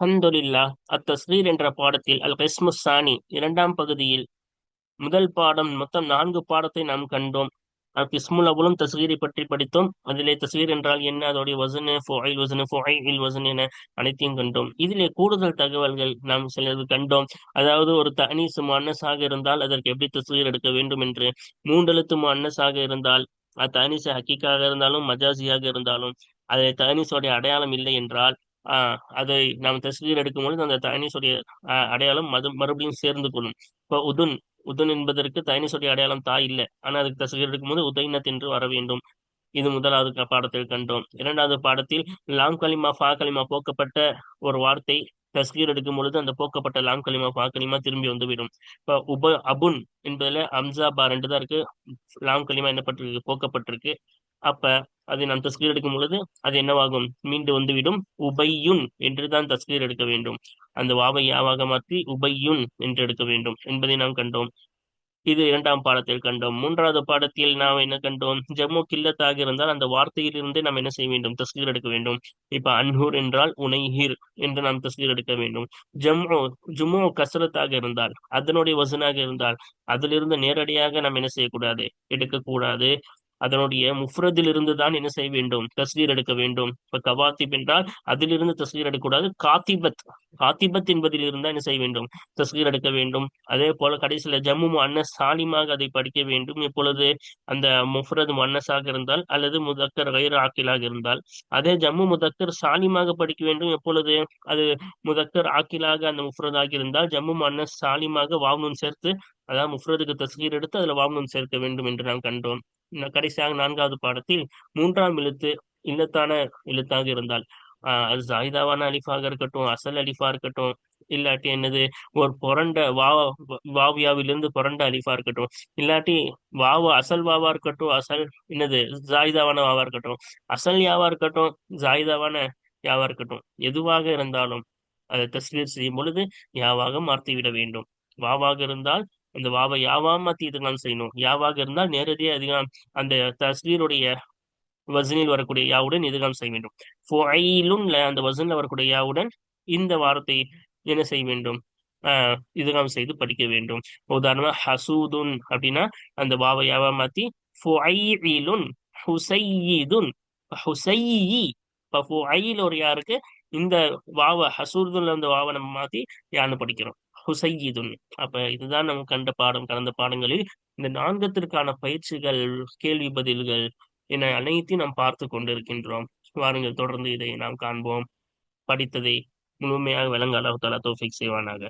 அல்ஹம்துலில்லா அத்தஸ்ரீர் என்ற பாடத்தில் அல் கஸ்மு சானி இரண்டாம் பகுதியில் முதல் பாடம் மொத்தம் நான்கு பாடத்தை நாம் கண்டோம். அல் கிஸ்முல் அவுலும் தஸ்ரீரை பற்றி படித்தோம். அதிலே தஸ்வீர் என்றால் என்ன? அதோடைய வசனு ஃபொயில் வசனு ஃபொயில் வசன் என அனைத்தையும் கண்டோம். இதிலே கூடுதல் தகவல்கள் நாம் சிலது கண்டோம். அதாவது ஒரு தனீசு மன்னஸாக இருந்தால் அதற்கு எப்படி தஸ்ரீர் எடுக்க வேண்டும் என்று. மூன்றெழுத்து மன்னஸாக இருந்தால் அது தனிசு ஹக்கீக்காக இருந்தாலும் மஜாசியாக இருந்தாலும் அதில் தனிசோடைய அடையாளம் இல்லை என்றால் அதை நாம் தஸ்வீர் எடுக்கும் பொழுது அந்த தயனிசுடைய அடையாளம் மது மறுபடியும் சேர்ந்து கொள்ளும். இப்போ உதுன் உதுன் என்பதற்கு தயனிசுடைய அடையாளம் தாய் இல்லை. ஆனால் அதுக்கு தஸ்வீர் எடுக்கும்போது உதைனத் என்று வர வேண்டும். இது முதலாவது பாடத்தில் கண்டோம். இரண்டாவது பாடத்தில் லாம் கலிமா ஃபா கலிமா போக்கப்பட்ட ஒரு வார்த்தை. தஸ்கீர் எடுக்கும் பொழுது அந்த போக்கப்பட்ட லாம் கலிமா ஃபா கலிமா திரும்பி வந்துவிடும். இப்போ உப அபுன் என்பதுல அம்சா பா ரெண்டு தான் இருக்கு. லாம் கலிமா என்ன பட்டிருக்கு போக்கப்பட்டிருக்கு. அப்ப அதை நாம் தஸ்கீர் எடுக்கும் பொழுது அது என்னவாகும்? மீண்டு வந்துவிடும். உபையுன் என்று தான் தஸ்கீர் எடுக்க வேண்டும். அந்த வாவை யாவாக மாற்றி உபையுன் என்று எடுக்க வேண்டும் என்பதை நாம் கண்டோம். இது இரண்டாம் பாடத்தில் கண்டோம். மூன்றாவது பாடத்தில் நாம் என்ன கண்டோம்? ஜம்மு கில்லத்தாக இருந்தால் அந்த வார்த்தையிலிருந்தே நாம் என்ன செய்ய வேண்டும்? தஸ்கீர் எடுக்க வேண்டும். இப்ப அன்ஹூர் என்றால் உனைஹீர் என்று நாம் தஸ்கீர் எடுக்க வேண்டும். ஜம்மு ஜும்மு கசரத்தாக இருந்தால் அதனுடைய வசனாக இருந்தால் அதிலிருந்து நேரடியாக நாம் என்ன செய்யக்கூடாது? எடுக்கக்கூடாது. அதனுடைய முஃப்ரதில் இருந்து தான் என்ன செய்ய வேண்டும்? தஸ்வீர் எடுக்க வேண்டும். இப்ப கவாத்திப் என்றால் அதிலிருந்து தஸ்வீர் எடுக்கக்கூடாது. காத்திபத். காத்திபத் என்பதில் இருந்தால் என்ன செய்ய வேண்டும்? தஸ்வீர் எடுக்க வேண்டும். அதே போல கடைசியில ஜம்மு அன்னஸ் சாலிமாக அதை படிக்க வேண்டும். எப்பொழுது அந்த முஃப்ரது அன்னஸாக இருந்தால் அல்லது முதக்கர் கயிறு ஆக்கிலாக இருந்தால். அதே ஜம்மு முதக்கர் சாலிமாக படிக்க வேண்டும். எப்பொழுது அது முதக்கர் ஆக்கிலாக அந்த முஃப்ரதாக இருந்தால் ஜம்மு அன்னஸ் சாலிமாக வாவுனூன் சேர்த்து அதாவது முஃப்ரதுக்கு தஸ்கீர் எடுத்து அதுல வாவுனூன் சேர்க்க வேண்டும் என்று நாம் கண்டோம். கடைசியாக நான்காவது பாடத்தில் மூன்றாம் எழுத்து இல்லத்தான எழுத்தாக இருந்தால் ஆஹ் அது ஜாயிதாவான அலிஃபாக இருக்கட்டும் அசல் அலிஃபா இருக்கட்டும் இல்லாட்டி என்னது ஒரு புரண்ட வா வாவியாவிலிருந்து புரண்ட அலிஃபா இருக்கட்டும் இல்லாட்டி வாவு அசல் வாவா இருக்கட்டும் அசல் என்னது ஜாயிதாவான வாவா இருக்கட்டும் அசல் யாவா இருக்கட்டும் ஜாயிதாவான யாவா இருக்கட்டும் எதுவாக இருந்தாலும் அதை தஸ்வீர் செய்யும் பொழுது யாவாக மாற்றிவிட வேண்டும். வாவாக இருந்தால் அந்த வாவை யாவா மாத்தி இதுதான் செய்யணும். யாவாக இருந்தால் நேரடியாக அதிகம் அந்த தஸ்வீருடைய வசனில் வரக்கூடிய யாவுடன் இதுகாம் செய்ய வேண்டும். அந்த வசனில் வரக்கூடிய யாவுடன் இந்த வார்த்தை என்ன செய்ய வேண்டும்? ஆஹ் இதுகாம் செய்து படிக்க வேண்டும். உதாரணமா ஹசூதுன் அப்படின்னா அந்த வாவை யாவா மாத்தி ஹுசையீதுன் ஹுசையி. இப்போ ஒரு யாருக்கு? இந்த வாவ ஹசூதுன்ல அந்த வாவை நம்ம மாத்தி யான்னு படிக்கிறோம். ஹுசையிதுன் அப்ப இதுதான் நம்ம கண்ட பாடம். கடந்த பாடங்களில் இந்த நான்கத்திற்கான பயிற்சிகள் கேள்வி பதில்கள் என அனைத்தையும் நாம் பார்த்து கொண்டிருக்கின்றோம். வாருங்கள் தொடர்ந்து இதை நாம் காண்போம். படித்ததை முழுமையாக விளங்க அல்லாஹ் தோஃபிக் செய்வானாக.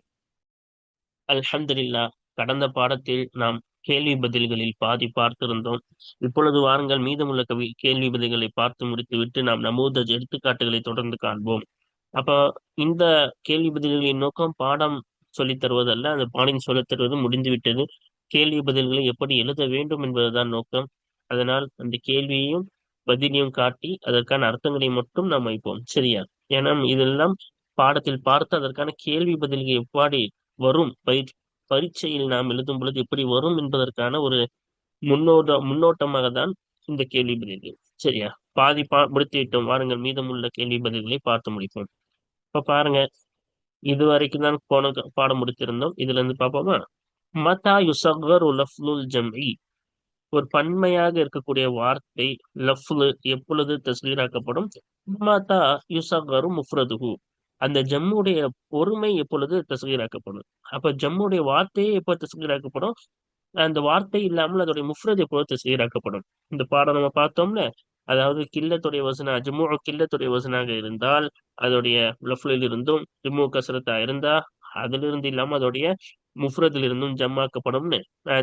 அல்ஹம்துலில்லா கடந்த பாடத்தில் நாம் கேள்வி பதில்களில் பாதி பார்த்திருந்தோம். இப்பொழுது வாருங்கள் மீதமுள்ள கவி கேள்வி பதில்களை பார்த்து முடித்துவிட்டு நாம் நமூத எடுத்துக்காட்டுகளை தொடர்ந்து காண்போம். அப்ப இந்த கேள்வி பதில்களின் நோக்கம் பாடம் சொல்லித் தருவதல்ல. அந்த பாடம் சொல்லித் தருவது முடிந்துவிட்டது கேள்வி பதில்களை எப்படி எழுத வேண்டும் என்பதுதான் நோக்கம். அதனால் அந்த கேள்வியையும் பதிலையும் காட்டி அதற்கான அர்த்தங்களை மட்டும் நாம் வைப்போம். சரியா? ஏன்னா இதெல்லாம் பாடத்தில் பார்த்து அதற்கான கேள்வி பதில்கள் எப்படி வரும்? பயிற் பரீட்சையில் நாம் எழுதும் பொழுது எப்படி வரும் என்பதற்கான ஒரு முன்னோட்ட முன்னோட்டமாக தான் இந்த கேள்வி பதில்கள். சரியா? பாதி பா முடித்து விட்டோம். வாருங்கள் மீதமுள்ள கேள்வி பதில்களை பார்த்து முடிப்போம். இப்ப பாருங்க இது வரைக்கும் தான் போன பாடம் முடித்திருந்தோம் இதுல இருந்து பார்ப்போமா? மதா யுசகர் லஃப்லுல் ஜம்இ. ஒரு பன்மையாக இருக்கக்கூடிய வார்த்தை லஃப்லு எப்பொழுது தஸ்வீராக்கப்படும் மதா யுசகரு முஃப்ரதுஹு. அந்த ஜம்முடைய பொறுமை எப்பொழுது தஸ்கீராக்கப்படும்? அப்ப ஜம்முடைய வார்த்தையே எப்போ தஸ்கீராக்கப்படும்? அந்த வார்த்தை இல்லாமல் அதோடைய முஃப்ரத் எப்பொழுது தஸ்கீராக்கப்படும்? இந்த பாடம் நம்ம பார்த்தோம்ல அதாவது கில்லத்துடைய வசனா ஜம்மு கில்லத்துடைய வசனாக இருந்தால் அதோடைய லஃப்லில் இருந்தும் ஜம்மு கசரத்தா இருந்தா அதிலிருந்து இல்லாம அதோடைய முஃப்ரதில் இருந்தும் ஜம்மாக்கப்படும்னு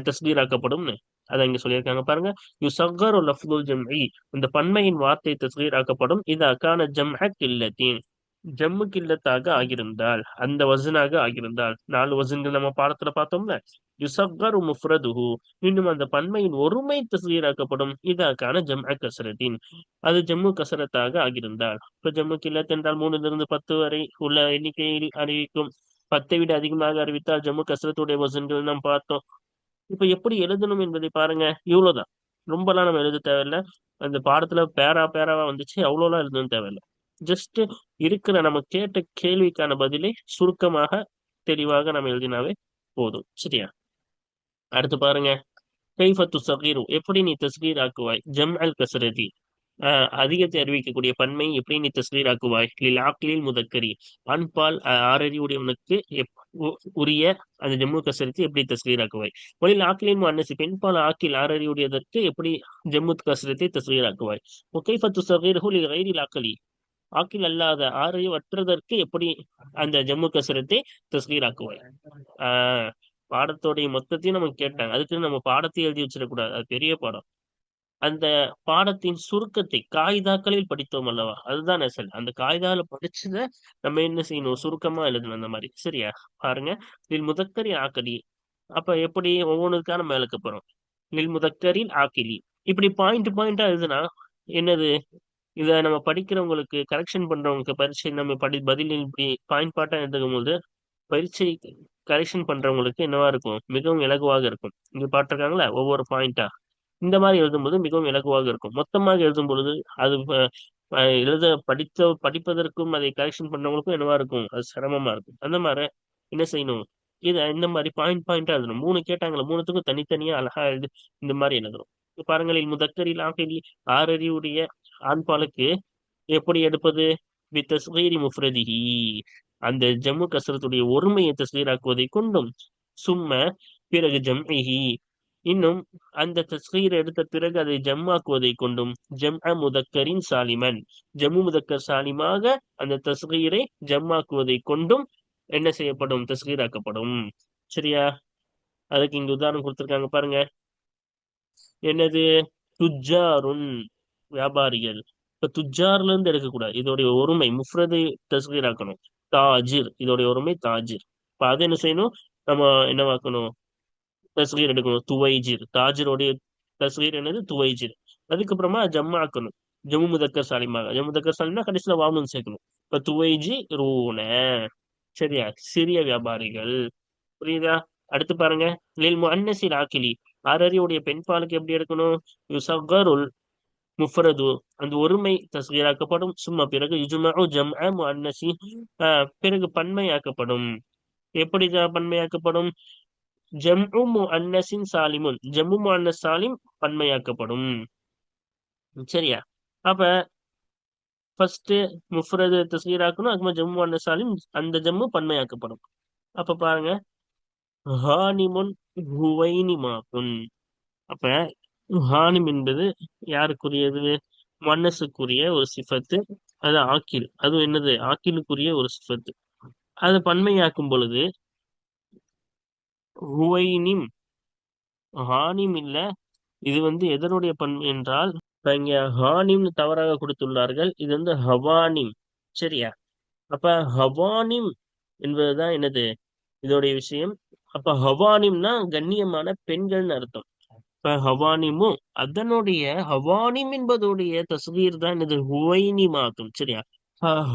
தஸ்கீராக்கப்படும்னு. அதை இங்க சொல்லியிருக்காங்க பாருங்க. யுசக்கர் லஃப்துல் ஜம்இ. இந்த பன்மையின் வார்த்தை தஸ்கீராக்கப்படும். இது அக்கான ஜம்ஹக் கில்லத்தீன். ஜம்மு கில்லத்தாக ஆகியிருந்தால் அந்த வசனாக ஆகியிருந்தால் நாலு வசன்கள் நம்ம பாடத்துல பார்த்தோம்ல? யுசக்கரு முஃப்ரதுஹு. இன்னும் அந்த பன்மையின் ஒருமை தசீராக்கப்படும். இதாக்கான ஜம்அ கசரத்தின். அது ஜம்மு கசரத்தாக ஆகியிருந்தால் இப்ப ஜம்மு கில்லத் என்றால் மூணுல இருந்து பத்து வரை உள்ள எண்ணிக்கையில் அறிவிக்கும். பத்தை விட அதிகமாக அறிவித்தால் ஜம்மு கசரத்துடைய வசன்கள் நாம் பார்த்தோம். இப்ப எப்படி எழுதணும் என்பதை பாருங்க. இவ்வளவுதான். ரொம்பலாம் நம்ம எழுத தேவையில்லை. அந்த பாடத்துல பேரா பேராவா வந்துச்சு. அவ்வளோலாம் எழுதணும் தேவையில்லை. ஜஸ்ட் இருக்கிற நம்ம கேட்ட கேள்விக்கான பதிலை சுருக்கமாக தெளிவாக நம்ம எழுதினாவே போதும். சரியா? அடுத்து பாருங்க. கைஃபத்து சகீரு எப்படி நீ தஸ்கீர் ஆக்குவாய் ஜம் அல் கசரதி அதிகத்தை அறிவிக்கக்கூடிய பன்மை எப்படி நீ தஸ்கீர் ஆக்குவாய் ஆக்கிலில் முதக்கரி. ஆண்பால் ஆறறி உடையவனுக்கு உரிய அந்த ஜம்மு கசரத்தை எப்படி தஸ்கீர் ஆக்குவாய் ஒளில் ஆக்கிலின் அன்னசி பெண்பால் ஆக்கில் ஆறறி உடையதற்கு எப்படி ஜம்மு கசரத்தை தஸ்கீர் ஆக்குவாய் கைஃபத்து சகீரு கைரில் ஆக்கலி. ஆக்கில் அல்லாத ஆறறிவற்றதற்கு எப்படி அந்த ஜம்மு கசரத்தை தஸ்கீர் ஆஹ் பாடத்தோடைய மொத்தத்தையும் நமக்கு கேட்டாங்க. அதுக்கு நம்ம பாடத்தை எழுதி வச்சிடக்கூடாது. அது பெரிய பாடம். அந்த பாடத்தின் சுருக்கத்தை காகிதாக்களில் படித்தோம் அல்லவா? அதுதான் நெசல். அந்த காகிதால படிச்சத நம்ம என்ன செய்யணும்? சுருக்கமா எழுதணும் அந்த மாதிரி. சரியா? பாருங்க. இதில் முதக்கரி ஆக்கலி. அப்ப எப்படி ஒவ்வொன்றுக்கான நம்ம எழுக்க போறோம்? நில் முதக்கரின் ஆக்கிலி. இப்படி பாயிண்ட் பாயிண்டா எழுதுனா என்னது? இதை நம்ம படிக்கிறவங்களுக்கு கரெக்ஷன் பண்றவங்களுக்கு பரீட்சை நம்ம படி பதில் இப்படி பாயிண்ட் பாட்டா எடுத்துக்கும் போது பரீட்சை கரெக்ஷன் பண்றவங்களுக்கு என்னவா இருக்கும்? மிகவும் இலகுவாக இருக்கும். இங்க பாட்டிருக்காங்களா ஒவ்வொரு பாயிண்டா இந்த மாதிரி எழுதும்போது மிகவும் இலகுவாக இருக்கும். மொத்தமாக எழுதும் பொழுது அது எழுத படித்த படிப்பதற்கும் அதை கரெக்ஷன் பண்ணவங்களுக்கும் என்னவா இருக்கும்? அது சிரமமா இருக்கும். அந்த மாதிரி என்ன செய்யணும்? இதை இந்த மாதிரி பாயிண்ட் பாயிண்டா எழுதணும். மூணு கேட்டாங்களா மூணுத்துக்கும் தனித்தனியா அழகா எழுது இந்த மாதிரி எழுதணும். பாருங்களில் முதக்கரில் ஆகி ஆறறிவுடைய ஆண்பாலுக்கு எப்படி எடுப்பது? வித் தஸ்கீரி முஃப்ரதிஹி. அந்த ஜம்மு கசரத்துடைய ஒருமையை தஸ்கீராக்குவதை கொண்டும் சும்ம பிறகு ஜம்இஹி. இன்னும் அந்த தஸ்கீர் எடுத்த பிறகு அதை ஜம்மாக்குவதை கொண்டும் ஜம் அ முதக்கரின் சாலிமன். ஜம்மு முதக்கர் சாலிமாக அந்த தஸ்கீரை ஜம்மாக்குவதை கொண்டும் என்ன செய்யப்படும்? தஸ்கீராக்கப்படும். சரியா? அதுக்கு இங்க உதாரணம் கொடுத்திருக்காங்க பாருங்க. என்னது? துஜாருன் வியாபாரிகள். இப்ப துஜார்ல இருந்து எடுக்கக்கூடாது. இதோடைய ஒருமை முஃப்ரது தஸ்கீர் ஆக்கணும். தாஜிர். இதோடைய ஒருமை தாஜிர். இப்ப அது என்ன செய்யணும்? நம்ம என்னவாக்கணும் தஸ்கீர் எடுக்கணும். துவைஜிர். தாஜிரோடைய தஸ்கீர் என்னது? துவைஜிர். அதுக்கப்புறமா ஜம்மா ஆக்கணும். ஜம்மு முதக்கர் சாலிமாக. ஜம்மு முதக்கர் சாலினா கடைசியில வாமன் சேர்க்கணும். இப்ப துவைஜி ரூன. சரியா? சிறிய வியாபாரிகள். புரியுதா? அடுத்து பாருங்க. லில் முன்னசில் ஆக்கிலி. ஆறறிவுடைய பெண் பாலுக்கு எப்படி எடுக்கணும்? யுசகருள் முஃபரது. அந்த ஒருமை தஸ்கீராக்கப்படும். சும்மா பிறகு யுஜுமு ஜம் முன்னசி பிறகு பன்மையாக்கப்படும். எப்படி பன்மையாக்கப்படும்? ஜம்மு முன்னசின் சாலிமுன். ஜம்மு முன்னஸ் சாலிம் பன்மையாக்கப்படும். சரியா? அப்ப ஃபர்ஸ்ட் முஃப்ரது தஸ்கீராக்கணும். அதுக்கு ஜம்மு முன்னஸ் சாலிம் அந்த ஜம்மு பன்மையாக்கப்படும். அப்ப பாருங்க. ஹானிமுன் ஹுவைனிமாக்குன். அப்ப ஹானிம் என்பது யாருக்குரியது? மன்னசுக்குரிய ஒரு சிஃபத்து அது ஆக்கில். அது என்னது? ஆக்கிலுக்குரிய ஒரு சிஃபத்து. அதை பன்மையாக்கும் பொழுது ஹுவைனிம் ஹானிம் இல்ல இது வந்து எதனுடைய பன்மை என்றால் இங்க ஹானிம்னு தவறாக கொடுத்துள்ளார்கள். இது வந்து ஹவானிம். சரியா? அப்ப ஹவானிம் என்பதுதான் என்னது? இதோடைய விஷயம். அப்ப ஹவானிம்னா கண்ணியமான பெண்கள்னு அர்த்தம். இப்ப ஹவானிமும் அதனுடைய ஹவானிம் என்பதுடைய தஸ்வீர் தான் இது ஹுவைனி மாத்தும் சரியா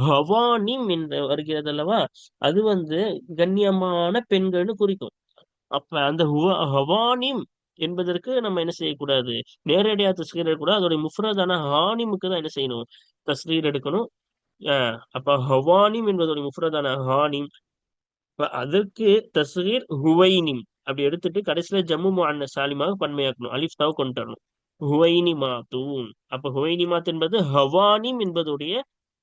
ஹவானிம் என்று வருகிறது அல்லவா? அது வந்து கண்ணியமான பெண்கள்னு குறிக்கும். அப்ப அந்த ஹவானிம் என்பதற்கு நம்ம என்ன செய்யக்கூடாது? நேரடியா தஸ்கீர் எடுக்கக்கூடாது. அதோடைய முஃப்ரதான ஹானிமுக்கு தான் என்ன செய்யணும்? தஸ்கீர் எடுக்கணும். அப்ப ஹவானிம் என்பதோடைய முஃப்ரதான ஹானிம். அதற்கு தஸ்கீர் ஹுவைனிம். அப்படி எடுத்துட்டு கடைசியில ஜம்மு அண்ண சாலிமாக பன்மையாக்கணும். அலிஃப் தாவ் கொண்டு வரணும் ஹுவைனி மாத்தூன். அப்ப ஹுவைனி மாத் என்பது ஹவானிம் என்பதுடைய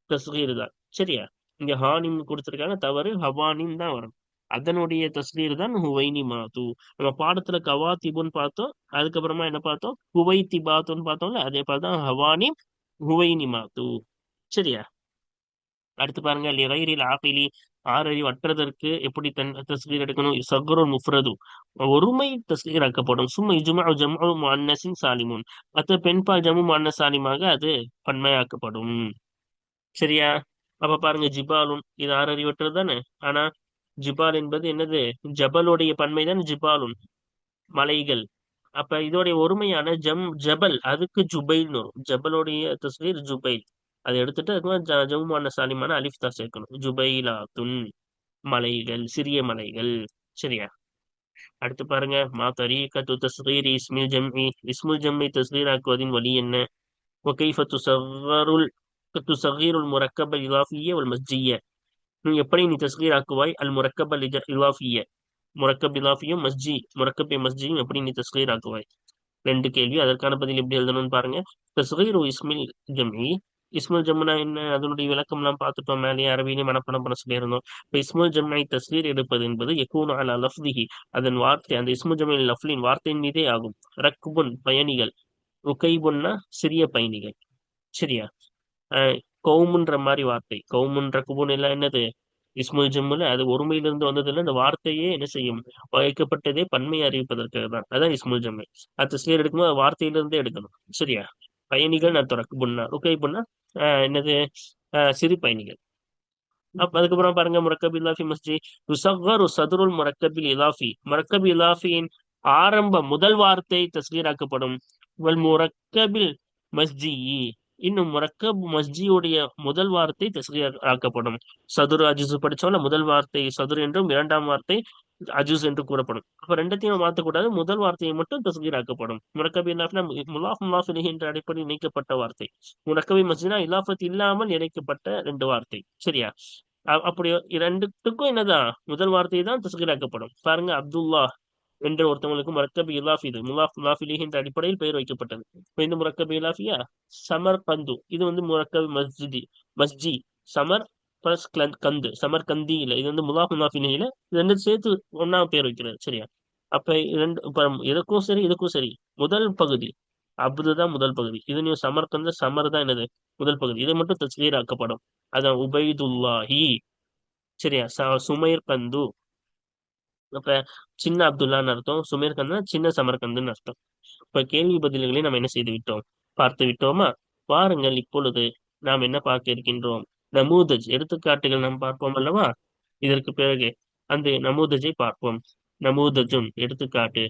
தஸ்கீர் தான் சரியா? இங்க ஹானிம் கொடுத்திருக்காங்க. தவறு ஹவானிம் தான் வரும். அதனுடைய தஸ்கீர் தான் ஹுவைனி மாது நம்ம பாடத்துல கவாத்திபுன்னு பார்த்தோம். அதுக்கப்புறமா என்ன பார்த்தோம்? ஹுவை திபாத்துன்னு பார்த்தோம்ல அதே போல தான் ஹவானிம் ஹுவைனி மாது சரியா? அடுத்து பாருங்க லிரைரில் ஆகிலி ஆறறிவு அற்றதற்கு எப்படி தன் தஸ்கீர் எடுக்கணும்? சக்ருல் முஃப்ரது. ஒருமை தஸ்கீர் ஆக்கப்படும். சும்மா இஜுமா ஜமு முஅன்னஸின் சாலிமுன். மற்ற பெண்பால் ஜம்மு முஅன்னஸ் சாலிமாக அது பன்மையாக்கப்படும். சரியா? அப்ப பாருங்க ஜிபாலுன் இது ஆறறிவற்றது தானே? ஆனா ஜிபால் என்பது என்னது? ஜபலுடைய பன்மை தான் ஜிபாலுன்? மலைகள். அப்ப இதோடைய ஒருமையான ஜம் ஜபல் அதுக்கு ஜுபைல்னு வரும். ஜபலுடைய தஸ்வீர் ஜுபைல். அதை எடுத்துட்டு அதுக்கு மாதிரி ஜவுமான சாலிமான அலிஃப் தான் சேர்க்கணும் ஜுபைலா துன் மலைகள் சிறிய மலைகள் சரியா அடுத்து பாருங்க மா தரீகத்து தஸ்ரீர் இஸ்மில் ஜம்மி இஸ்முல் ஜம்மி தஸ்கீர் ஆக்குவதின் வழி என்ன ஒகைஃப துசவருல் துசகீருல் முரக்கப் அல் இலாஃபிய உல் மஸ்ஜிய நீ எப்படி நீ தஸ்கீர் ஆக்குவாய் அல் முரக்கப் இலாஃபிய முரக்கப் இலாஃபியும் மஸ்ஜி முரக்கப் மஸ்ஜியும் எப்படி நீ தஸ்கீர் ஆக்குவாய் ரெண்டு கேள்வி அதற்கான பதில் எப்படி எழுதணும்னு பாருங்க தஸ்கீர் இஸ்மில் ஜம்மி இஸ்முல் ஜம்னா என்ன அதனுடைய விளக்கம்லாம் பார்த்துட்டோம். மேலே அரபியிலே மனப்பணம் பண்ண சொல்லியிருந்தோம். இப்போ இஸ்முல் ஜம்னை தஸ்வீர் எடுப்பது என்பது எக்கூன் அலா லஃப்திஹி அதன் வார்த்தை அந்த இஸ்முல் ஜமின் லஃப்லின் வார்த்தையின் மீதே ஆகும். ரக்குபுன் பயணிகள் உகைபுன்னா சிறிய பயணிகள். சரியா? கவுமுன்ற மாதிரி வார்த்தை. கவுமுன்ற குபுன் எல்லாம் என்னது? இஸ்முல் ஜம்முல அது ஒருமையிலிருந்து வந்ததுல அந்த வார்த்தையே என்ன செய்யும்? வைக்கப்பட்டதே பன்மையை அறிவிப்பதற்காக தான் அதான் இஸ்முல் ஜம்மை அது தஸ்கீர் எடுக்கும்போது வார்த்தையிலிருந்தே எடுக்கணும். சரியா? பயணிகள் நான் துறக்கு புண்ணா ருக்கை புண்ணா என்னது சிறு பயணிகள். அப்ப அதுக்கப்புறம் பாருங்க முரக்கபி இலாஃபி மஸ்ஜி ருசவ்வரு சதுருல் முரக்கபி இலாஃபி. முரக்கபி இலாஃபியின் ஆரம்ப முதல் வார்த்தை தஸ்கீராக்கப்படும். வல் முரக்கபில் மஸ்ஜி. இன்னும் முரக்கப் மஸ்ஜியுடைய முதல் வார்த்தை தஸ்கீராக்கப்படும். சதுர் அஜிசு படிச்சோம்ல முதல் வார்த்தை சதுர் என்றும் இரண்டாம் வார்த்தை அஜூஸ் என்று கூறப்படும். அப்ப ரெண்டத்தையும் மாற்றக்கூடாது முதல் வார்த்தையை மட்டும் தஸ்கீர் ஆக்கப்படும் முரக்கபி இல்லாஃபினா முலாஃப் முலாஃப் என்ற அடிப்படையில் இணைக்கப்பட்ட வார்த்தை. முரக்கபி மஸ்ஜினா இலாஃபத் இல்லாமல் இணைக்கப்பட்ட ரெண்டு வார்த்தை. சரியா? அப்படி இரண்டுத்துக்கும் என்னதான்? முதல் வார்த்தை தான் தஸ்கீர் ஆக்கப்படும் பாருங்க அப்துல்லா என்ற ஒருத்தவங்களுக்கு முரக்கபி இலாஃபி இது. முலாஃப் முலாஃபிலி என்ற அடிப்படையில் பெயர் வைக்கப்பட்டது. இந்த முரக்கபி இலாஃபியா? சமர் பந்து இது வந்து முரக்கபி மஸ்ஜிதி. மஸ்ஜி. சமர் பிளஸ் கந்து சமர் கந்தி இல்ல. இது வந்து முலாஃப் முலாஃபினியில ரெண்டு சேர்த்து ஒன்னா பேர் வைக்கிறது சரியா? அப்ப ரெண்டு இப்ப இதுக்கும் சரி இதுக்கும் சரி. முதல் பகுதி அப்து தான் முதல் பகுதி. இது நீ சமர்கந்த சமர் தான் என்னது? முதல் பகுதி. இதை மட்டும் தஸ்வீர் ஆக்கப்படும் அதான் உபைதுல்லாஹி. சரியா? சுமைர் கந்து. அப்ப சின்ன அப்துல்லான்னு அர்த்தம். சுமேர் கந்தா சின்ன சமர்கந்துன்னு அர்த்தம். இப்ப கேள்வி பதில்களை நம்ம என்ன செய்து விட்டோம்? பார்த்து விட்டோமா? வாருங்கள் இப்பொழுது நாம் என்ன பார்க்க இருக்கின்றோம்? நமூதஜ் எடுத்துக்காட்டுகள் நாம் பார்ப்போம் அல்லவா? இதற்கு பிறகு அந்த நமூதஜை பார்ப்போம். நமூதஜுன் எடுத்துக்காட்டு.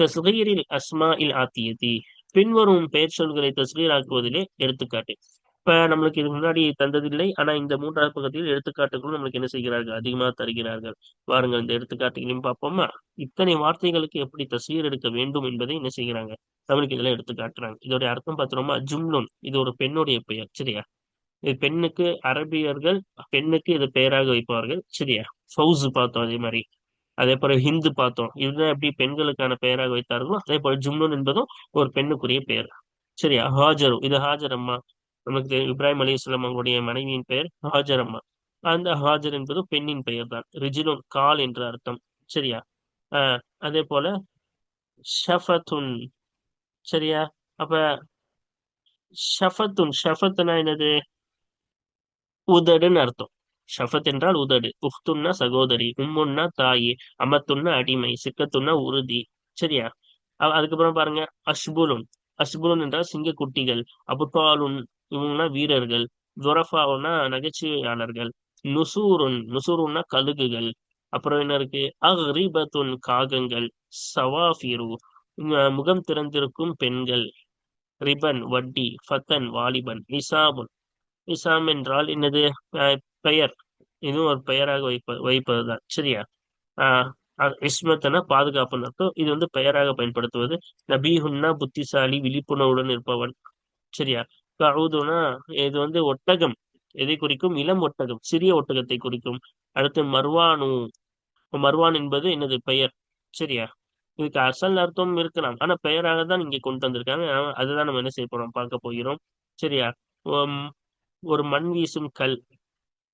தஸ்கீரில் அஸ்மா இல் ஆத்தியதி. பின்வரும் பெயர் சொல்களை தஸ்கீர் ஆக்குவதிலே எடுத்துக்காட்டு. இப்ப நம்மளுக்கு இது முன்னாடி தந்ததில்லை ஆனா இந்த மூன்றாவது பக்கத்தில் எடுத்துக்காட்டுகளும் நம்மளுக்கு என்ன செய்கிறார்கள்? அதிகமாக தருகிறார்கள். வாருங்கள் இந்த எடுத்துக்காட்டுகளையும் பார்ப்போமா? இத்தனை வார்த்தைகளுக்கு எப்படி தஸ்வீர் எடுக்க வேண்டும் என்பதை என்ன செய்கிறாங்க? நம்மளுக்கு இதெல்லாம் எடுத்து காட்டுறாங்க இதோட அர்த்தம் பார்த்தோம்னா ஜும்லுன் இது ஒரு பெண்ணுடைய பெயர் சரியா? பெண்ணுக்கு அரபியர்கள் பெண்ணுக்கு இது பெயராக வைப்பார்கள். சரியா? ஃபவுஸ் பார்த்தோம் அதே மாதிரி. அதே போல ஹிந்து பார்த்தோம். இதுதான் எப்படி பெண்களுக்கான பெயராக வைத்தார்களோ அதே போல ஜும்லுன் என்பதும் ஒரு பெண்ணுக்குரிய பெயர். சரியா? ஹாஜரு. இது ஹாஜர் அம்மா நமக்கு இப்ராஹிம் அலி இஸ்லாம் அவங்களுடைய மனைவியின் பெயர் ஹாஜர் அம்மா அந்த ஹாஜர் என்பது பெண்ணின் பெயர் தான் ரிஜிலும் கால் என்ற அர்த்தம். சரியா? ஆஹ் அதே போல ஷஃபத்துன். சரியா? அப்ப ஷஃபத்துன் ஷஃபத்துனா என்னது? உதடுன்னு அர்த்தம். ஷஃபத் என்றால் உதடு. உஹ்துன்னா சகோதரி உம்முன்னா தாயி அமத்துன்னா அடிமை சிக்கத்துன்னா உறுதி. சரியா? அதுக்கப்புறம் பாருங்க அஷ்புலுன். அஷ்புலுன் என்றால் சிங்க குட்டிகள் அபுத்தாலுன் இவங்கன்னா வீரர்கள் துரஃபாவுன்னா நகைச்சுவையாளர்கள் நுசூருன் நுசூருன்னா கழுகுகள். அப்புறம் என்ன இருக்கு? அஹ்ரிபத்துன் காகங்கள் சவாஃபிரு முகம் திறந்திருக்கும் பெண்கள். ரிபன் வட்டி ஃபத்தன் வாலிபன் இசாமுன் இசாம் என்றால் என்னது? பெயர். இதுவும் ஒரு பெயராக வைப்ப வைப்பதுதான். சரியா? ஆஹ் இஸ்மத்தனா பாதுகாப்புன்னு அர்த்தம். இது வந்து பெயராக பயன்படுத்துவது. நபீஹுன்னா புத்திசாலி விழிப்புணர்வுடன் இருப்பவன். சரியா? கவுதுனா இது வந்து ஒட்டகம். எதை குறிக்கும்? இளம் ஒட்டகம். சிறிய ஒட்டகத்தை குறிக்கும். அடுத்து மர்வானு. மர்வான் என்பது என்னது? பெயர். சரியா? இதுக்கு அசல் அர்த்தம் இருக்கலாம். ஆனா பெயராக தான் இங்க கொண்டு வந்திருக்காங்க. அதுதான் நம்ம என்ன செய்ய போறோம்? பார்க்க போகிறோம். சரியா? ஒரு மண் வீசும் கல்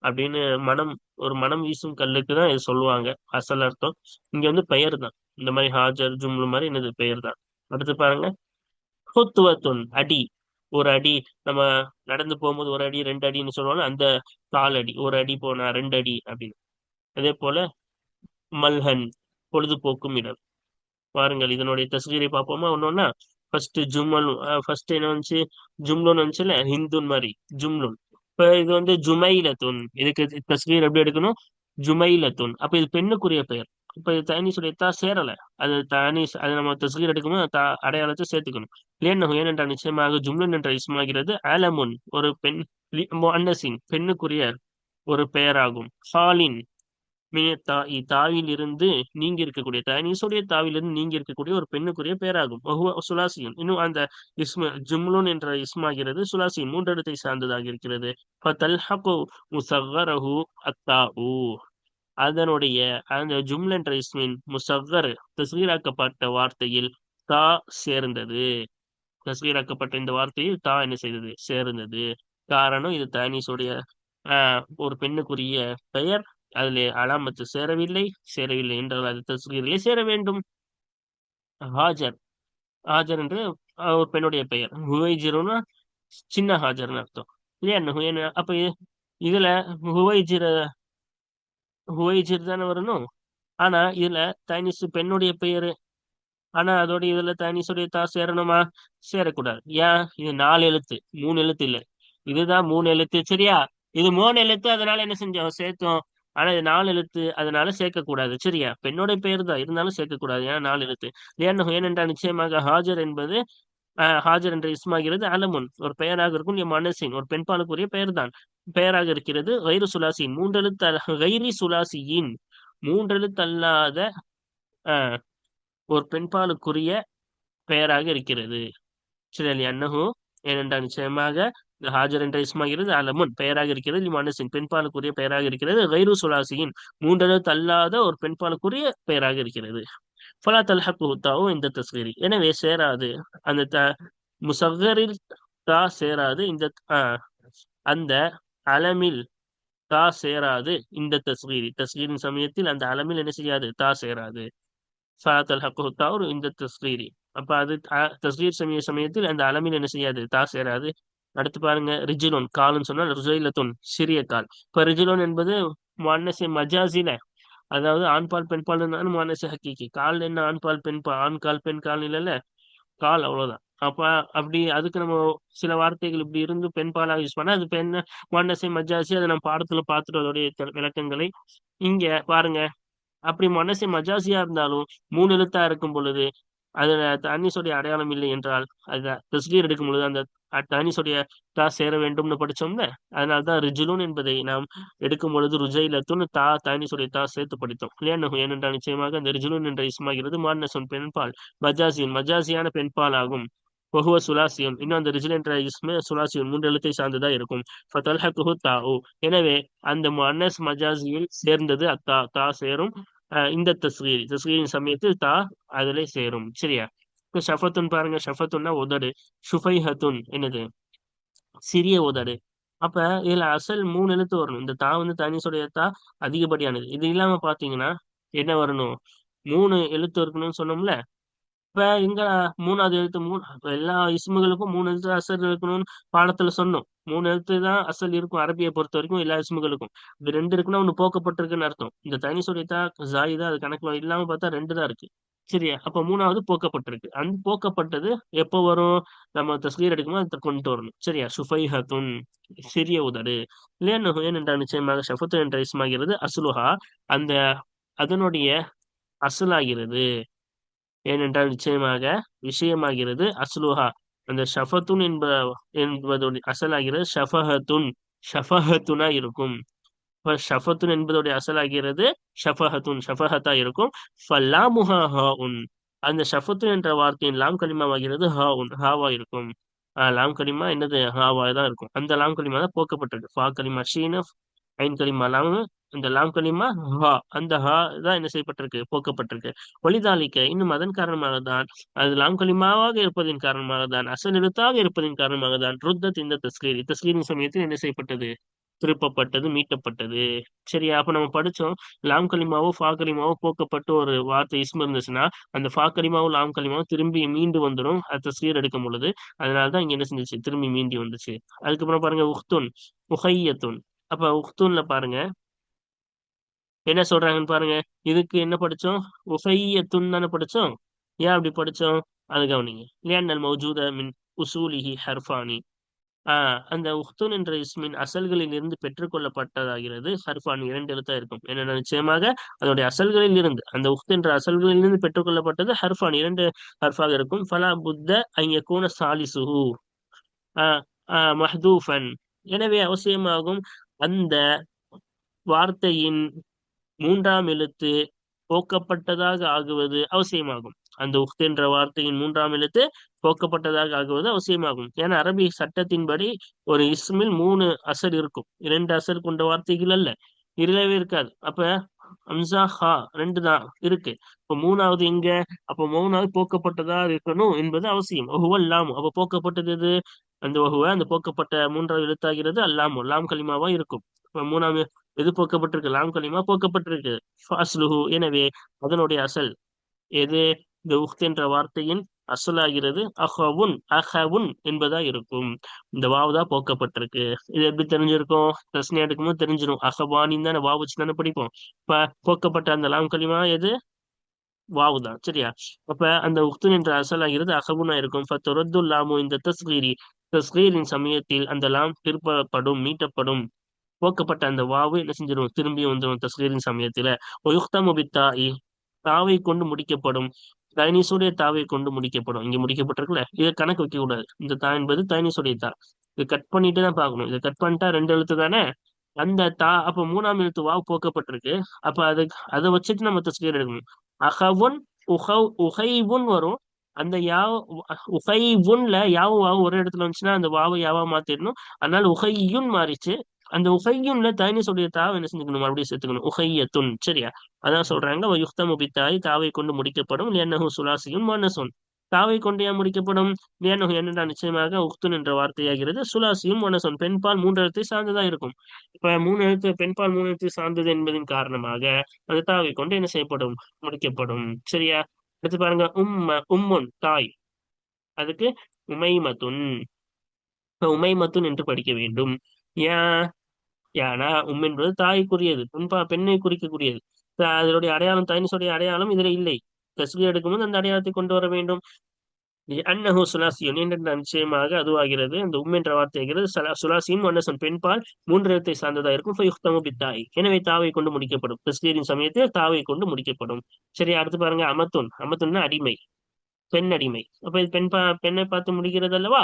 அப்படின்னு மனம் ஒரு மனம் வீசும் கல்லுக்கு தான் இது சொல்லுவாங்க. அசல் அர்த்தம். இங்க வந்து பெயர் தான் இந்த மாதிரி ஹாஜர் ஜும்லு மாதிரி என்னது பெயர் தான் அடுத்து பாருங்க. ஹொத்துவத்துன் அடி. ஒரு அடி நம்ம நடந்து போகும்போது ஒரு அடி ரெண்டு அடின்னு சொல்லுவாங்க அந்த கால் அடி. ஒரு அடி போனா ரெண்டு அடி அப்படின்னு. அதே போல மல்ஹன் பொழுதுபோக்கும் இடம். பாருங்கள் இதனுடைய தஸ்கீரை பார்ப்போமா? ஒன்னொன்னா ஃபர்ஸ்ட் ஜும்மல் ஃபர்ஸ்ட் என்ன வந்துச்சு? ஜும்லுன்னு வந்துச்சுல ஹிந்துன் மாதிரி. ஜும்லோன் இப்ப இது வந்து ஜுமைலத்துன் இதுக்கு தஸ்வீர் எப்படி எடுக்கணும்? ஜுமைலத்துன் அப்ப இது பெண்ணுக்குரிய பெயர். இப்ப இது தனி சொல்லித்தா சேரல. அது தனி அது நம்ம தஸ்வீர் எடுக்கும்போது தா அடையாளத்தை சேர்த்துக்கணும். லேன்னு ஏனென்றால் நிச்சயமாக ஜும்லன் என்ற இஸ்மாகிறது ஆலமுன் ஒரு பெண் அன்னசின் பெண்ணுக்குரிய ஒரு பெயராகும். ஹாலின் தாய் தாவில் நீங்கி இருக்கக்கூடிய தானீசுடைய தாவிலிருந்து நீங்கி இருக்கக்கூடிய ஒரு பெண்ணுக்குரிய பெயராகும் சுலாசியன் இன்னும் அந்த இஸ்ம ஜும்லுன் என்ற இஸ்மாகிறது சுலாசியின் மூன்றெழுத்தை சார்ந்ததாக இருக்கிறது. அதனுடைய அந்த ஜும்ல என்ற இஸ்மின் முசகர் தஸ்வீராக்கப்பட்ட வார்த்தையில் தா சேர்ந்தது. தஸ்வீராக்கப்பட்ட இந்த வார்த்தையில் தா என்ன செய்தது? சேர்ந்தது. காரணம் இது தானீசுடைய ஆஹ் ஒரு பெண்ணுக்குரிய பெயர். அதிலே அலாமத்து சேரவில்லை சேரவில்லை என்றால் அது தஸ்கீரிலே சேர வேண்டும். ஹாஜர் ஹாஜர் என்று ஒரு பெண்ணுடைய பெயர். ஹுவைஜிருன்னா சின்ன ஹாஜர்னு அர்த்தம். இல்லையா? அப்ப இதுல ஹுவைஜிர ஹுவைஜிர் தானே வரணும்? ஆனா இதுல தைனிஸ் பெண்ணுடைய பெயரு. ஆனா அதோட இதுல தைனிஸுடைய தா சேரணுமா? சேரக்கூடாது. ஏன்? இது நாலு எழுத்து மூணு எழுத்து இல்லை. இதுதான் மூணு எழுத்து சரியா? இது மூணு எழுத்து அதனால என்ன செஞ்சோம்? சேர்த்தோம். ஆனா இது நாலு எழுத்து அதனால சேர்க்கக்கூடாது. சரியா? பெண்ணோட பெயர் தான். இருந்தாலும் சேர்க்கக்கூடாது. ஏன்னா நாலு எழுத்து. ஏன் ஏனென்றால் நிச்சயமாக ஹாஜர் என்பது ஹாஜர் என்ற இஸ்மாகிறது அலமுன். ஒரு பெயராக இருக்கும் என் மனசின். ஒரு பெண்பாலுக்குரிய பெயர் தான் பெயராக இருக்கிறது கைரு சுலாசியின். மூன்றெழுத்து கைரி சுலாசியின். மூன்றெழுத்து அல்லாத ஒரு பெண்பாலுக்குரிய பெயராக இருக்கிறது. சரி அன்னஹு ஏனென்றால் நிச்சயமாக ஹாஜர் என்ற இஸ்மாகிறது அலமுன் பெயராக இருக்கிறது லிமானசின் பெண்பாலுக்குரிய பெயராக இருக்கிறது கைரு சுலாசியின் மூன்றளவு தள்ளாத ஒரு பெண்பாலுக்குரிய பெயராக இருக்கிறது. ஃபலா தல்ஹா தாவோ இந்த தஸ்கீரி. எனவே சேராது. அந்த த முசகரில் தா சேராது. இந்த அந்த அலமில் தா சேராது. இந்த தஸ்கீரி. தஸ்கீரின் சமயத்தில் அந்த அலமில் என்ன செய்யாது? தா சேராது. ஃபலா தல்ஹக்கு தாவோ இந்த தஸ்கீரி. அப்ப அது தஸ்கீர் சமய சமயத்தில் அந்த அலமில் என்ன செய்யாது? தா சேராது. அடுத்து பாருங்க. ரிஜிலோன் கால்னு சொன்னால் ருஜைலத்தோன் சிறிய கால். இப்ப ரிஜிலோன் என்பது மன்னசி மஜாசில அதாவது ஆண்பால் பெண்பால் இருந்தாலும் மானசே ஹக்கிக்கு கால் என்ன ஆண்பால் பெண்பால் ஆண் கால் பெண் கால் இல்லைல்ல கால் அவ்வளவுதான். அப்ப அப்படி அதுக்கு நம்ம சில வார்த்தைகள் இப்படி இருந்து பெண் பாலாக யூஸ் பண்ணா அது பெண் மன்னசை மஜாசி அதை நம்ம பாடத்துல பார்த்துட்டு அதோடைய விளக்கங்களை இங்க பாருங்க. அப்படி மனசை மஜாசியா இருந்தாலும் மூணு எழுத்தா இருக்கும் பொழுது அதுல தனிசுடைய அடையாளம் இல்லை என்றால் அது தஸ்கீர் எடுக்கும் பொழுது அந்த தனிசுடைய தா சேர வேண்டும்னு படிச்சோம்ல அதனால்தான் ரிஜுலுன் என்பதை நாம் எடுக்கும் பொழுது ருஜைலத்துன் தா தனிசுடைய தா சேர்த்து படித்தோம். இல்லையா ஏனென்றால் நிச்சயமாக அந்த ரிஜுலுன் என்ற இஸ்மாகிறது மான்னசன் பெண்பால் மஜாசியன் மஜாசியான பெண்பால் ஆகும். ஒஹுவ சுலாசியம் இன்னும் அந்த ரிஜில் என்ற இஸ்மே சுலாசியம் மூன்று எழுத்தை சார்ந்துதான் இருக்கும். ஃபதல்ஹகுஹு எனவே அந்த மன்னஸ் மஜாசியில் சேர்ந்தது அத்தா தா சேரும் இந்த தஸ்கீர் தஸ்கீரின் சமயத்தில் தா அதிலே சேரும். சரியா? இப்போ ஷஃபத்துன் பாருங்க ஷஃபத்துன்னா உதடு. ஷுஃபைஹத்துன் என்னது? சிறிய உதடு. அப்ப இதுல அசல் மூணு எழுத்து வரணும். இந்த தா வந்து தனிசுடைய தா அதிகப்படியானது. இது இல்லாம பாத்தீங்கன்னா என்ன வரணும்? மூணு எழுத்து இருக்கணும்னு சொன்னோம்ல? இப்ப எங்க மூணாவது எழுத்து மூணு எல்லா இஸ்முகளுக்கும் மூணு எழுத்து அசல் இருக்கணும்னு பாடத்துல சொன்னோம். மூணு எழுத்து தான் அசல் இருக்கும் அரபியை பொறுத்த வரைக்கும் எல்லா இஸ்முகளுக்கும். இது ரெண்டு இருக்குன்னா ஒண்ணு போக்கப்பட்டிருக்குன்னு அர்த்தம். இந்த தனி சொல்லித்தா ஜாயிதா அது கணக்குல இல்லாம பார்த்தா ரெண்டு தான் இருக்கு. சரியா? அப்ப மூணாவது போக்கப்பட்டிருக்கு. அந்த போக்கப்பட்டது எப்போ வரும்? நம்ம தஸ்கீர் எடுக்கும்போது அதை கொண்டு வரணும். சரியா? சுஃபைஹத்துன். சிறிய உதடு. இல்லையா ஏனென்றால் நிச்சயமாக ஷஃபத்து என்ற இஸ்மாகிறது அசுலுஹா. அந்த அதனுடைய அசுலாகிறது. ஏனென்றால் நிச்சயமாக விஷயமாகிறது. அஸ்லுஹா அந்த ஷஃபத்துன் என்ப என்பதோடைய அசலாகிறது. ஷஃபஹத்துன் ஷஃபஹத்துனா இருக்கும். ஷஃபத்துன் என்பதோடைய அசலாகிறது. ஷஃபஹத்துன் ஷஃபஹத்தா இருக்கும். ஃபல்லாமுஹா ஹா உன் அந்த ஷஃபத்துன் என்ற வார்த்தையின் லாம் கலிமாவாகிறது ஹா உன் ஹாவா இருக்கும். லாம் கலிமா என்னது? ஹாவா தான் இருக்கும். அந்த லாம் கலிமா தான் போக்கப்பட்டிருக்கு. ஃபா கலிமா ஷீன ஐன் கலிமா லாம் இந்த லாம் கலிமா ஹா அந்த ஹா தான் என்ன செய்யப்பட்டிருக்கு போக்கப்பட்டிருக்கு. ஒளிதாளிக்க இன்னும் அதன் காரணமாக தான் அது லாம் கலிமாவாக இருப்பதின் காரணமாக தான் அசல் எழுத்தாக இருப்பதின் காரணமாக தான் ருத்தத் இந்த தஸ்கீர் தஸ்கீரின் சமயத்தில் என்ன செய்யப்பட்டது? திருப்பப்பட்டது மீட்டப்பட்டது. சரியா அப்ப நம்ம படிச்சோம் லாம் கலிமாவோ ஃபா கலிமாவோ போக்கப்பட்டு ஒரு வார்த்தை இஸ்ம இருந்துச்சுன்னா அந்த ஃபா கலிமாவோ லாம் கலிமாவோ திரும்பி மீண்டு வந்துடும் அது தஸ்வீர் எடுக்கும் பொழுது. அதனாலதான் இங்க என்ன செஞ்சுச்சு திரும்பி மீண்டி வந்துச்சு. அதுக்கப்புறம் பாருங்க உஹ்துன் உஹையத்துன். அப்ப உக்தூன்ல பாருங்க. என்ன சொல்றாங்கன்னு பாருங்க. இதுக்கு என்ன படிச்சோம்? உஃபையத்துன் தானே படிச்சோம்? ஏன் அப்படி படிச்சோம்? அது கவனிங்க. லியன்னல் மௌஜூத மின் உசூலிஹி ஹர்ஃபானி. ஆஹ் அந்த உஹ்துன் என்ற இஸ்மின் அசல்களில் இருந்து பெற்றுக்கொள்ளப்பட்டதாகிறது. ஹர்ஃபான் இரண்டு எழுத்தா இருக்கும். என்னென்ன நிச்சயமாக? அதனுடைய அசல்களில் இருந்து அந்த உஹ்த் என்ற அசல்களில் இருந்து பெற்றுக்கொள்ளப்பட்டது ஹர்ஃபான் இரண்டு ஹர்ஃபாக இருக்கும். ஃபலா புத்த ஐய கூன சாலிசுஹு. ஆஹ் மஹதூஃபன். எனவே அவசியமாகும் அந்த வார்த்தையின் மூன்றாம் எழுத்து போக்கப்பட்டதாக ஆகுவது அவசியமாகும். அந்த உஹ்த் என்ற வார்த்தையின் மூன்றாம் எழுத்து போக்கப்பட்டதாக ஆகுவது அவசியமாகும். ஏன்னா அரபி சட்டத்தின்படி ஒரு இஸ்மில் மூணு அசர் இருக்கும். இரண்டு அசர் கொண்ட வார்த்தைகள் அல்ல. இல்லவே இருக்காது. அப்ப அம்சா ஹா ரெண்டு தான் இருக்கு. இப்ப மூணாவது எங்க? அப்ப மூணாவது போக்கப்பட்டதா இருக்கணும் என்பது அவசியம். ஒஹுவல்லாம் அப்ப போக்கப்பட்டது எது? அந்த ஒஹுவ அந்த போக்கப்பட்ட மூன்றாவது எழுத்தாகிறது அல்லாமோ. லாம் கலிமாவா இருக்கும். இப்ப மூணாவது எது போக்கப்பட்டிருக்கு? லாம் கலிமா போக்கப்பட்டிருக்கு. ஃபாஸ்லுஹு. எனவே அதனுடைய அசல் எது? இந்த உஹ்த் என்ற வார்த்தையின் அசலாகிறது அஹவுன் அஹவுன் என்பதா இருக்கும். இந்த வாவு தான் போக்கப்பட்டிருக்கு. இது எப்படி தெரிஞ்சிருக்கும்? பிரச்சனை எடுக்கும்போது தெரிஞ்சிடும் அஹவானின் தானே வாவு வச்சு தானே படிப்போம். இப்ப போக்கப்பட்ட அந்த லாம் கலிமா எது? வாவு தான். சரியா? அப்ப அந்த உக்துன் என்ற அசலாகிறது அகவுனா இருக்கும். ஃபத்துரத்து லாமு இந்த தஸ்கீரி. தஸ்கீரின் சமயத்தில் அந்த லாம் திருப்பப்படும் மீட்டப்படும் போக்கப்பட்ட அந்த வாவு என்ன செஞ்சிடும் திரும்பி வந்துடும் தஸ்கீரின் சமயத்துல. ஒயுக்தமு பித்தாயி தாவை கொண்டு முடிக்கப்படும். தைனீசுடைய தாவை கொண்டு முடிக்கப்படும். இங்க முடிக்கப்பட்டிருக்குல்ல? இதை கணக்கு வைக்க கூடாது இந்த தா என்பது தைனீசுடைய தா. இது கட் பண்ணிட்டு தான் பார்க்கணும். இதை கட் பண்ணிட்டா ரெண்டு எழுத்து தானே? அந்த தா அப்ப மூணாம் எழுத்து வாவு போக்கப்பட்டிருக்கு. அப்ப அது அதை வச்சுட்டு நம்ம தஸ்கீர் எடுக்கணும். அஹவுன் உஹவ் உஹைவுன் வரும். அந்த யாவ் உகைவுன்ல யாவும் வாவும் ஒரு இடத்துல வந்துச்சுன்னா அந்த வாவை யாவா மாத்திடணும் அதனால உகையுன் மாறிச்சு. அந்த உஹையுன்ல சொல்லிய தாவை என்ன செஞ்சுக்கணும்? மறுபடியும் சேர்த்துக்கணும். உஹையத்துன் சரியா? அதான் சொல்றாங்க. யுக்தமு பித்தாய் தாவை கொண்டு முடிக்கப்படும். லியன்னஹு சுலாசியும் மனசுன் தாவை கொண்டு ஏன் முடிக்கப்படும்? லியன்னஹு என்னடா நிச்சயமாக உக்துன் என்ற வார்த்தையாகிறது. சுலாசியும் மனசுன் பெண்பால் மூன்று எழுத்தை சார்ந்ததா இருக்கும். இப்ப மூணு எழுத்து பெண்பால் மூணு எழுத்தை சார்ந்தது என்பதன் காரணமாக அந்த தாவை கொண்டு என்ன செய்யப்படும்? முடிக்கப்படும். சரியா? அடுத்து பாருங்க உம்ம உம்முன் தாய். அதுக்கு உமைமத்துன். உமைமத்துன் என்று படிக்க வேண்டும். ஏன் யானா உம் என்பது தாய்க்குரியது. பெண்பா பெண்ணை குறிக்கக்கூடியது. அதனுடைய அடையாளம் தைனசுடைய அடையாளம் இதுல இல்லை. தஸ்கி எடுக்கும்போது அந்த அடையாளத்தை கொண்டு வர வேண்டும். அன்னஹு சுலாசியன் என்ற நிச்சயமாக அதுவாகிறது. அந்த உம் என்ற வார்த்தையாகிறது சுலாசியும் ஒன்னசன் பெண்பால் மூன்று இடத்தை சார்ந்ததா இருக்கும். ஃபயுக்தமு பித்தாய் எனவே தாவை கொண்டு முடிக்கப்படும். தஸ்கீரின் சமயத்தில் தாவை கொண்டு முடிக்கப்படும். சரி அடுத்து பாருங்க. அமத்துன். அமத்துன்னா அடிமை. பெண் அடிமை அப்ப இது பெண் பா பெண்ணை பார்த்து முடிக்கிறது அல்லவா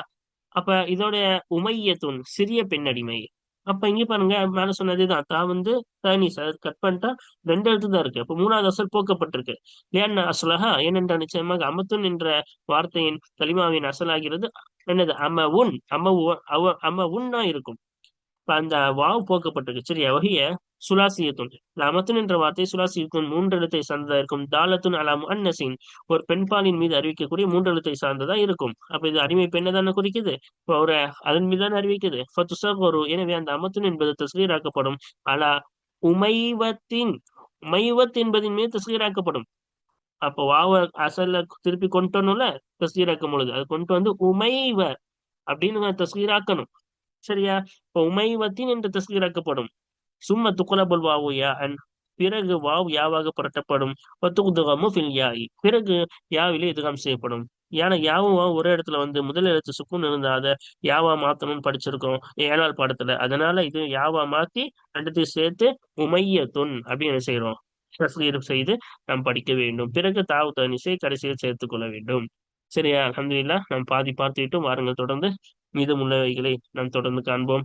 அப்ப இதோட உமையத்துன் சிறிய பெண் அடிமை அப்ப இங்க பாருங்க மேல சொன்னதுதான் தா வந்து தனி அது கட் பண்ணிட்டா ரெண்டு எழுத்து தான் இருக்கு. அப்ப மூணாவது அசல் போக்கப்பட்டிருக்கு. ஏன்னா அசலஹா ஏனென்றால் நிச்சயமாக அமத்துன் என்ற வார்த்தையின் கலிமாவின் அசலாகிறது என்னது? அம உன் அம அவ அம உன்னா இருக்கும். இப்ப அந்த வாவு போக்கப்பட்டிருக்கு. சரியா? வகைய சுலாசியத்துன் அமத்துன் என்ற வார்த்தை சுலாசியத்துன் மூன்று எழுத்தை சார்ந்ததா இருக்கும். தாலத்துன் அலாம் அன்னசின் ஒரு பெண்பாலின் மீது அறிவிக்கக்கூடிய மூன்று எழுத்தை சார்ந்ததா இருக்கும். அப்ப இது அடிமை பெண்ணை தானே குறிக்குது ஒரு அதன் மீது தானே அறிவிக்குது. ஒரு எனவே அந்த அமத்துன் என்பது தஸ்கீராக்கப்படும். அலா உமைவத்தின் உமைவத் என்பதின் மீது தஸ்கீராக்கப்படும். அப்போ வாவ அசல்ல திருப்பி கொண்டு வரணும்ல தஸ்கீராக்கும் பொழுது. அது கொண்டு வந்து உமைவ அப்படின்னு தஸ்கீராக்கணும். சரியா? இப்போ உமைவத்தின் என்று தஸ்கீராக்கப்படும். சும்ம துக்குலபுல் வாவு யா அன். பிறகு வாவ் யாவாக புரட்டப்படும். ஒத்துகுதுகமு ஃபில் யாயி. பிறகு யாவிலே இதுகம் செய்யப்படும். ஏன்னா யாவும் ஒரு இடத்துல வந்து முதல் எழுத்து சுக்குன்னு இருந்தா அதை யாவா மாத்தணும்னு படிச்சிருக்கோம். ஏழாள் பாடத்துல. அதனால இது யாவா மாத்தி ரெண்டுத்தையும் சேர்த்து உமைய தொன் அப்படின்னு செய்யறோம் தஸ்கீர் செய்து நாம் படிக்க வேண்டும். பிறகு தாவு தனிசை கடைசியில் சேர்த்து கொள்ள வேண்டும். சரியா? அலமதுல்லா நாம் பாதி பார்த்துவிட்டும் வாருங்கள். தொடர்ந்து மீதமுள்ளவைகளை நாம் தொடர்ந்து காண்போம்.